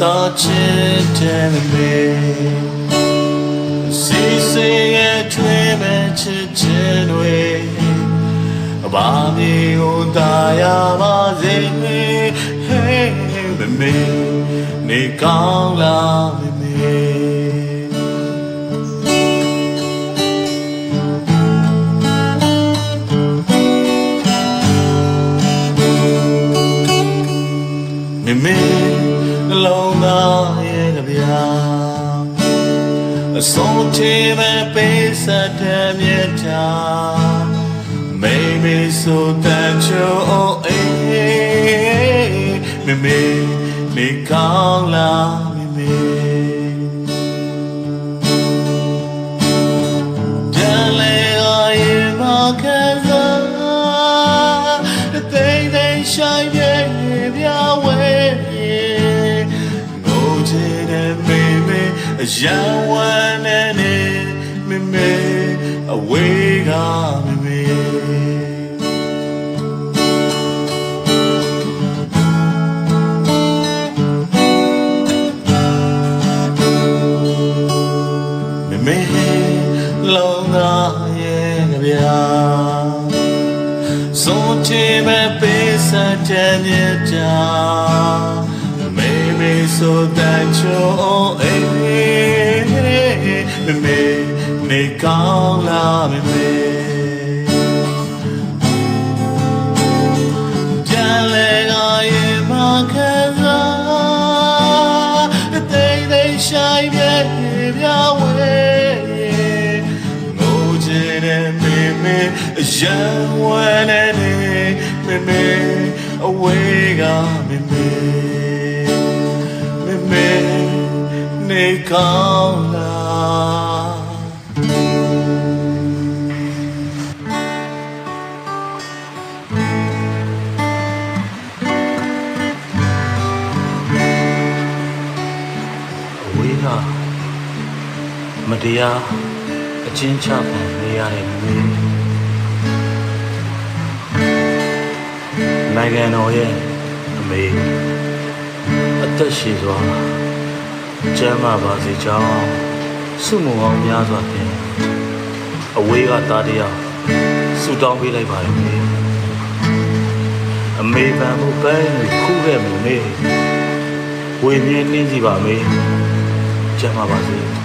တာချစ်တယ်မေစီစေရဲ့ချွေးမဲ့ချစ်ချင်တွေဘာဒီကိုတာယာပါစေဟေးမေနေကောင်းလား အဆုံးချေမဲ့ပေးစတဲ့မြတ်တာမေမေဆိုတန်ချိုအေးမေမေနေကောင်းလားမေမေတန်လေအ အရန်ဝမ်းနဲ့နေမေမေအဝေးကမေမေမမေလုံးသားရဲ့ကြဗျာဆုံးချေမဲ့ပေးစတဲ့မြတ်တာမေမေဆိုတန်ချိုအေး မမေနေကောင်းလားမမေကြံလေကရင်မခံစားတိတ်တိတ်ရှိုင်းပြပြဝဲငိုချင်တဲ့မေမေအရန်ဝဲနေနေမေမေအဝေးကမေမေမေမေနေကောင်းလားအ ဝေးကမတရားအချင်းချပုံနေရတဲ့မင်းနိုင်ငံတော်ရဲ့အမေအသက်ရှည်စွာကျမ်းမာပါစေကြောင်း စုမုံအောင်များစွာဖြင့်အဝေးကသားတရားဆုတောင်းပေးလိုက်ပါတယ်မေအမေပန်မှုပဲခုခဲ့မှုမေဝေမြင်းနှင်းစီပါမေကျမ်းမာပါစေ